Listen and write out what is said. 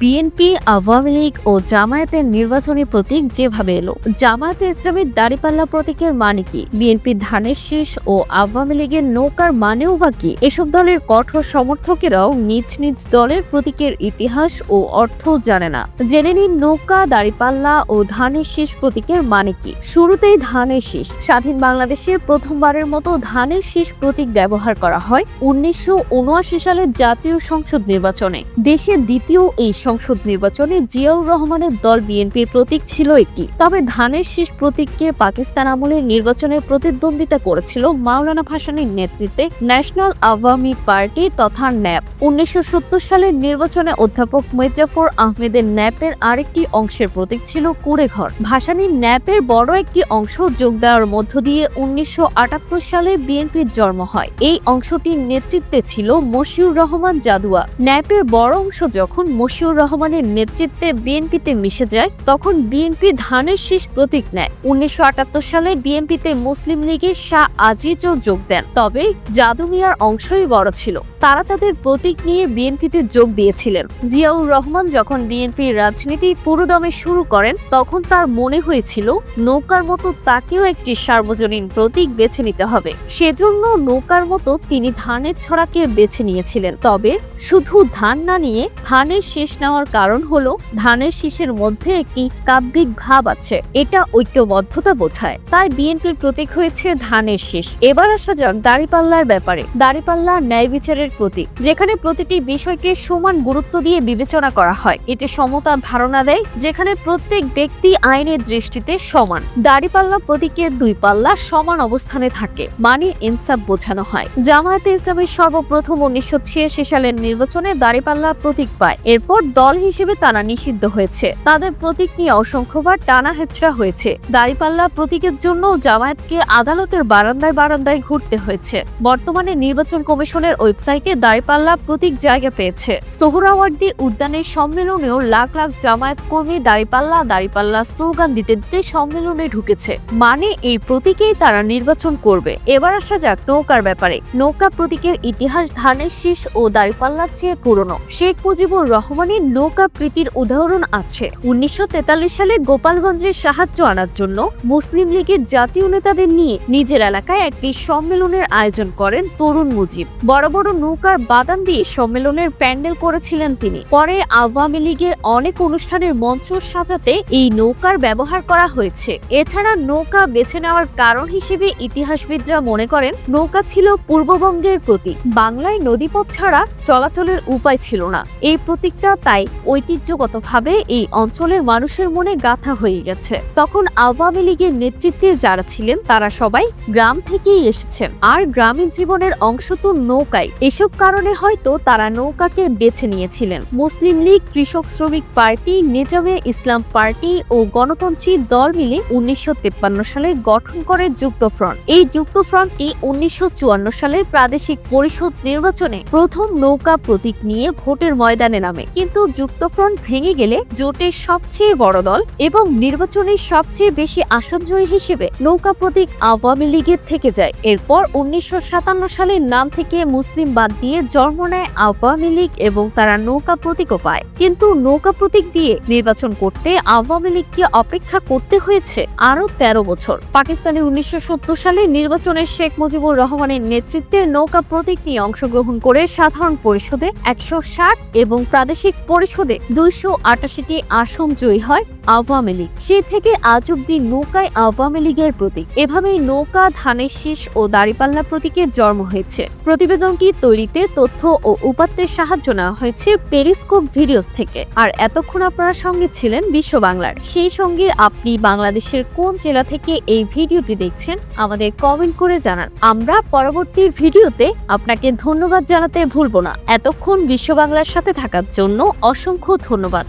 BNP Awami League ও জামায়াতের নির্বাচনী প্রতীক যেভাবে এলো, জামায়াতে ইসলামের দাড়িপাল্লা প্রতীকের মানে কি? বিএনপির ধানের শীষ ও আওয়ামী লীগের নৌকার মানেও বা কি? এসব দলের কঠোর সমর্থকেরাও নিজ নিজ দলের প্রতীকের ইতিহাস ও অর্থ জানে না। জেনে নিন নৌকা, দাড়িপাল্লা ও ধানের শীষ প্রতীকের মানে কি? শুরুতেই ধানের শীষ। স্বাধীন বাংলাদেশের প্রথমবারের মতো ধানের শীষ প্রতীক ব্যবহার করা হয় উনিশশো সালের জাতীয় সংসদ নির্বাচনে। দেশের দ্বিতীয় এই সংসদ নির্বাচনে জিয়াউর রহমানের দল বিএনপির প্রতীক ছিল একটি। তবে ধানের শীষ প্রতীককে পাকিস্তান আমলে নির্বাচনে প্রতিদ্বন্দ্বিতা করেছিল মাওলানা ভাসানীর নেতৃত্বে ন্যাশনাল আওয়ামী পার্টি তথা ন্যাপ। উনিশশো সালের নির্বাচনে অধ্যাপক মির্জাফর আহমেদের ন্যাপের আরেকটি অংশের প্রতীক ছিল কুড়েঘর ভাসানির ন্যাপের বড় একটি অংশ যোগ দেওয়ার মধ্য দিয়ে উনিশশো আটাত্তর সালে বিএনপির জন্ম হয়। এই অংশটির নেতৃত্বে ছিল মশিউর রহমান জাদুয়া। ন্যাপের বড় অংশ যখন মশিউর রহমানের নেতৃত্বে বিএনপিতে মিশে যায়, তখন বিএনপি ধানের শীষ প্রতীক নেয়। উনিশশো সালে বিএনপিতে মুসলিম লীগের শাহ আজিজও যোগ দেন। তবে জাদু মিয়ার অংশই বড় ছিল। তারা তাদের প্রতীক নিয়ে বিএনপিতে যোগ দিয়েছিলেন। জিয়াউর রহমান যখন বিএনপির রাজনীতি পুরোদমে শুরু করেন, তখন তার মনে হয়েছিল, নৌকার মতো তাকেও একটি সার্বজনীন প্রতীক বেছে নিতে হবে। সেজন্য নৌকার মতো তিনি ধানের ছড়াকে বেছে নিয়েছিলেন। তবে শুধু ধান না নিয়ে ধানের শেষ নেওয়ার কারণ হলো ধানের শীষের মধ্যে একটি কাব্যিক ভাব আছে। এটা ঐক্যবদ্ধতা বোঝায়। তাই বিএনপির প্রতীক হয়েছে ধানের শীষ। এবার আসা যাক দাড়িপাল্লার ব্যাপারে। দাড়িপাল্লা ন্যায় বিচারের প্রতীক, যেখানে প্রতিটি বিষয়কে সমান গুরুত্ব দিয়ে বিবেচনা করা হয়। এটি সমতা ধারণা দেয়, যেখানে প্রত্যেক ব্যক্তি আইনের দৃষ্টিতে সমান। দাড়িপাল্লা প্রতীকের দুই পাল্লা সমান অবস্থানে থাকে মানে ইনসাফ বোঝানো হয়। জামায়াতে ইসলামের সর্বপ্রথম উনিশশো ছিয়াশি সালের নির্বাচনে দাড়িপাল্লা প্রতীক পায়। এরপর দল হিসেবে তারা নিষিদ্ধ হয়েছে। তাদের প্রতীক নিয়ে অসংখ্যবার টানা হেচড়া হয়েছে। দাড়িপাল্লা প্রতীকের জন্য জামায়াতকে আদালতের বারান্দায় বারান্দায় ঘুরতে হয়েছে। বর্তমানে নির্বাচন কমিশনের ওয়েবসাইটে দাড়িপাল্লা প্রতীক জায়গা পেয়েছে। সোহরাওয়ার্দী উদ্যানের সম্মেলনেও লাখ লাখ জামায়াত কর্মী দাড়িপাল্লা দাড়িপাল্লা স্লোগান দিতে দিতে সম্মেলনে ঢুকেছে। মানে এই প্রতীকেই তারা নির্বাচন করবে। এবার আসা যাক নৌকার ব্যাপারে। নৌকা প্রতীকের ইতিহাস, ধানের শীষ ও দাড়িপাল্লার চেয়ে পুরনো। শেখ মুজিবুর রহমানের নৌকা প্রীতির উদাহরণ আছে। উনিশশো তেতাল্লিশ সালে গোপালগঞ্জের সাহায্য আনার জন্য মুসলিম লীগের জাতীয় নেতাদের নিয়ে নিজের এলাকায় একটি সম্মেলনের আয়োজন করেন তরুণ মুজিব। বড় বড় নৌকার বাদান দিয়ে সম্মেলনের প্যান্ডেল করেছিলেন তিনি। পরে আওয়ামী লীগের অনেক অনুষ্ঠানের মঞ্চ সাজাতে এই নৌকার ব্যবহার করা হয়েছে। এছাড়া নৌকা বেছে নেওয়ার কারণ হিসেবে ইতিহাসবিদরা মনে করেন, নৌকা ছিল পূর্ববঙ্গের প্রতীক। বাংলায় নদীপথ ছাড়া চলাচলের উপায় ছিল না। এই প্রতীকটা তাই ঐতিহ্যগতভাবে এই অঞ্চলের মানুষের মনে গাথা হয়ে গেছে। তখন আওয়ামী লীগের নেতৃত্বে যারা ছিলেন, তারা সবাই গ্রাম থেকেই এসেছেন। আর গ্রামীণ জীবনের অংশ তো নৌকাই। এসব কারণে হয়তো তারা নৌকাকে বেছে নিয়েছিলেন। মুসলিম লীগ, কৃষক শ্রমিক পার্টি, নিজামে ইসলাম পার্টি ও গণতন্ত্রী দল মিলে উনিশশো তিপ্পান্ন সালে গঠন করে যুক্তফ্রন্ট এই যুক্তফ্রন্টটি উনিশশো সালের প্রাদেশিক পরিষদ নির্বাচনে প্রথম নৌকা প্রতীক নিয়ে ভোটের ময়দানে নামে। কিন্তু যুক্তফ্রন্ট ভেঙে গেলে জোটের সবচেয়ে বড় দল এবং নির্বাচনের সবচেয়ে বেশি আসনজয়ী হিসেবে নৌকা প্রতীক আওয়ামী লীগের থেকে যায়। এরপর উনিশশো সাতান্ন সালের নাম থেকে মুসলিম বাদ দিয়ে জন্ম নেয় আওয়ামী লীগ এবং তারা নৌকা প্রতীকও পায়। কিন্তু নৌকা প্রতীক দিয়ে নির্বাচন করতে আওয়ামী লীগকে অপেক্ষা করতে হয়েছে আরও তেরো বছর। পাকিস্তানে উনিশশো সত্তর সালে নির্বাচনে শেখ মুজিবুর রহমানের নেতৃত্বে নৌকা প্রতীক নিয়ে অংশগ্রহণ করে সাধারণ পরিষদে একশো ষাট এবং প্রাদেশিক পরিষদে দুইশো আটাশিটি আসন জয়ী হয়। আওয়ামী লীগ। সে থেকে আজ অব্দি নৌকায় আওয়ামী লীগের প্রতীক। এভাবেই নৌকা, ধানের শীষ ও দাড়িপাল্লা প্রতীকের জন্ম হয়েছে। প্রতিবেদনটি তৈরিতে তথ্য ও উপাত্তের সাহায্য নেওয়া হয়েছে পেরিস্কোপ ভিডিওস থেকে। আর এতক্ষণ আপনারা সঙ্গে ছিলেন বিশ্ব বাংলার। সেই সঙ্গে আপনি বাংলাদেশের কোন জেলা থেকে এই ভিডিওটি দেখছেন, আমাদের কমেন্ট করে জানান। আমরা পরবর্তী ভিডিওতে আপনাকে ধন্যবাদ জানাতে ভুলব না। এতক্ষণ বিশ্ব বাংলার সাথে থাকার জন্য অসংখ্য ধন্যবাদ।